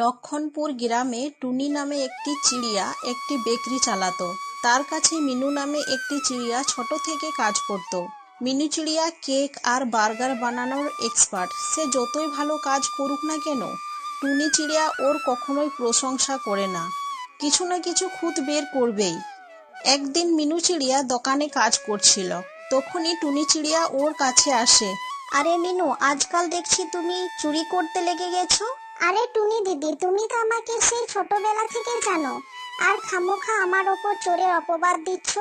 লক্ষণপুর গ্রামে টুনি নামে একটি চিড়িয়া একটি বেকরি চালাতো। তার কাছে মিনু নামে একটি চিড়িয়া ছোট থেকে কাজ করত। মিনু চিড়িয়া কেক আর বার্গার বানানোর এক্সপার্ট। সে যতই ভালো কাজ করুক না কেন, টুনি চিড়িয়া ওর কখনোই প্রশংসা করে না। কিছু না কিছু খুঁত বের করবেই। একদিন মিনু চিড়িয়া দোকানে কাজ করছিল। তখনই টুনি চিড়িয়া ওর কাছে আসে, আরে মিনু, আজকাল দেখছি তুমি চুরি করতে লেগে গেছো। আরে টুনি দিদি, তুমি তো আমাকে সেই ছোটবেলা থেকে জানো। আর খামোখা আমার ওপর চোরের অপবাদ দিচ্ছ।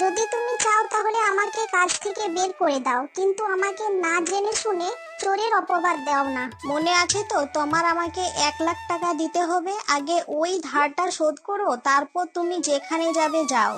যদি তুমি চাও তাহলে আমাকে কাজ থেকে বের করে দাও, কিন্তু আমাকে না জেনে শুনে চোরের অপবাদ দাও না। মনে আছে তো, তোমার আমাকে এক লাখ টাকা দিতে হবে, আগে ওই ধারটা শোধ করো, তারপর তুমি যেখানে যাবে যাও।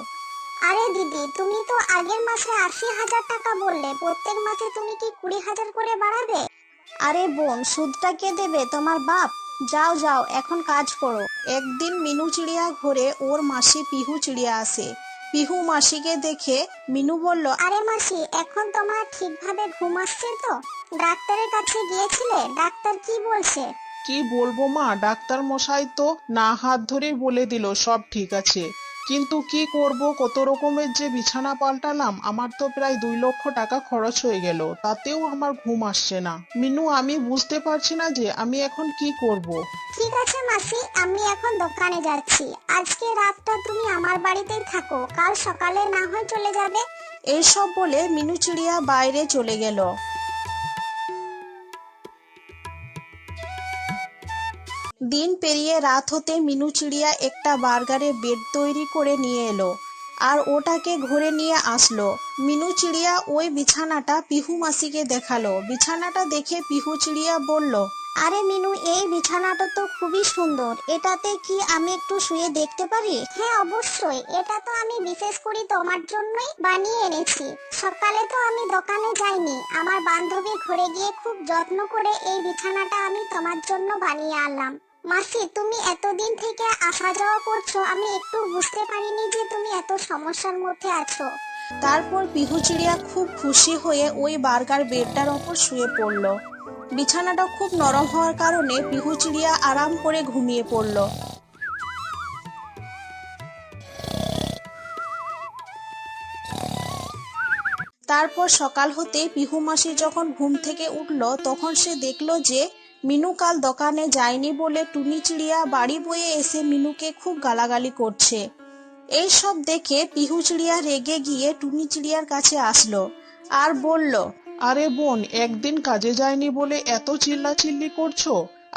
আরে দিদি, তুমি তো আগের মাসে আশি হাজার টাকা বললে, প্রত্যেক মাসে তুমি কি কুড়ি হাজার করে বাড়াবে? আরে বোন সুদটা কে দেবে? তোমার বাপ। যাও যাও এখন কাজ করো। একদিন মিনু চিড়িয়া ঘরে ওর মাসি পিহু চিড়িয়া আসে। পিহু মাসিকে দেখে মিনু বলল আরে মাসি এখন তোমার ঠিকভাবে ঘুম আসছে তো? ডাক্তারের কাছে গিয়েছিলে? ডাক্তার কি বলছে? কি বলব মা ডাক্তার মশাই তো না হাত ধরেই বলে দিল সব ঠিক আছে। কিন্তু কি করব? কত রকমের যে বিছানা পাল্টালাম আমার তো প্রায় দুই লক্ষ টাকা খরচ হয়ে গেল। তাতেও আমার ঘুম আসছে না। মিনু আমি বুঝতে পারছি না যে আমি এখন কি করব। ঠিক আছে মাসি আমি এখন দোকানে যাচ্ছি। আজকে রাতটা তুমি আমার বাড়িতেই থাকো। কাল সকালে না হয় চলে যাবে। এইসব বলে মিনু চিড়িয়া বাইরে চলে গেল। দিন পেরিয়ে রাত হতে মিনু চিড়িয়া একটা বার্গারে বেড তৈরি করে নিয়ে এলো আর ওটাকে ঘরে নিয়ে আসলো। মিনু চিড়িয়া ওই বিছানাটা পিহু মাসিকে দেখাল। বিছানাটা দেখে পিহু চিড়িয়া বলল, আরে মিনু, এই বিছানাটা তো খুবই সুন্দর। এটাতে কি আমি একটু শুয়ে দেখতে পারি? হ্যাঁ অবশ্যই। এটা তো আমি বিশেষ করে তোমার জন্যই বানিয়ে এনেছি। সকালে তো আমি দোকানে যাইনি। আমার বান্ধবী ঘরে গিয়ে খুব যত্ন করে এই বিছানাটা আমি তোমার জন্য বানিয়ে আনলাম। মাসি, তুমি এতদিন থেকে আসা যাওয়া করছ, আমি একটু বুঝতে পারিনি যে তুমি এত সমস্যার মধ্যে আছো। তারপর পিহু চিড়িয়া খুব খুশি হয়ে ওই বার্গার বেডটার ওপর শুয়ে পড়ল। বিছানাটা খুব নরম হওয়ার কারণে পিহু চিড়িয়া আরাম করে ঘুমিয়ে পড়ল। তারপর সকাল হতে পিহু মাসি যখন ঘুম থেকে উঠল, তখন সে দেখল যে মিনু কাল দোকানে যায়নি বলে টুনি চিড়িয়া বাড়ি বয়ে এসে মিনুকে খুব গালাগালি করছে। এই সব দেখে পিহু চিড়িয়া রেগে গিয়ে টুনি চিড়িয়ার কাছে আসলো আর বলল, আরে বোন, একদিন কাজে যায়নি বলে এত চিল্লাচিল্লি করছ?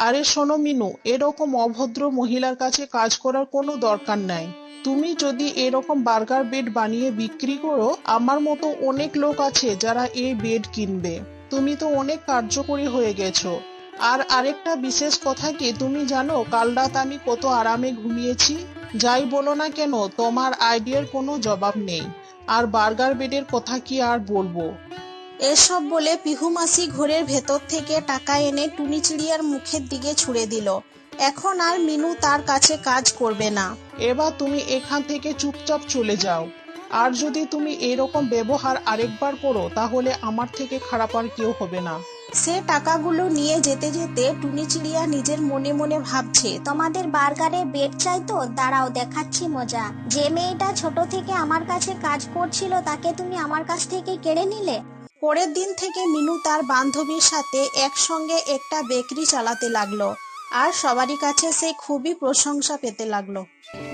আরে শোনো মিনু, এরকম অভদ্র মহিলার কাছে কাজ করার কোনো দরকার নাই। তুমি যদি এরকম বার্গার বেড বানিয়ে বিক্রি করো, আমার মতো অনেক লোক আছে যারা এই বেড কিনবে। তুমি তো অনেক কার্যকরী হয়ে গেছো। আর আরেকটা বিশেষ কথা কি তুমি জানো কাল রাত আমি কত আরামে ঘুমিয়েছি? যাই বলো না কেন তোমার আইডিয়ার কোনো জবাব নেই। আর বার্গার বেডের কথা কি আর বলব? এসব বলে পিহু মাসি ঘরের ভেতর থেকে টাকা এনে টুনি চিড়িয়ার মুখের দিকে ছুড়ে দিল। এখন আর মিনু তার কাছে কাজ করবে না। এবার তুমি এখান থেকে চুপচাপ চলে যাও। আর যদি তুমি এরকম ব্যবহার আরেকবার করো তাহলে আমার থেকে খারাপ আর কেউ হবে না। সে টাকাগুলো নিয়ে যেতে যেতে টুনি চিড়িয়া নিজের মনে মনে ভাবছে, তোমাদের বার্গারে বেড চাই তো? দাঁড়াও, দেখাচ্ছি মজা। যে মেয়েটা ছোট থেকে আমার কাছে কাজ করছিল, তাকে তুমি আমার কাছ থেকে কেড়ে নিলে? পরের দিন থেকে মিনু তার বান্ধবীর সাথে একসঙ্গে একটা বেকারি চালাতে লাগল, আর সবারই কাছে সে খুবই প্রশংসা পেতে লাগল।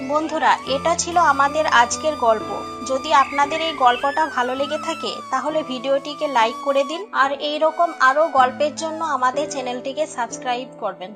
বন্ধুরা, এটা ছিল আমাদের আজকের গল্প। যদি আপনাদের এই গল্পটা ভালো লেগে থাকে, তাহলে ভিডিওটিকে লাইক করে দিন, আর এই রকম আরও গল্পের জন্য আমাদের চ্যানেলটিকে সাবস্ক্রাইব করবেন।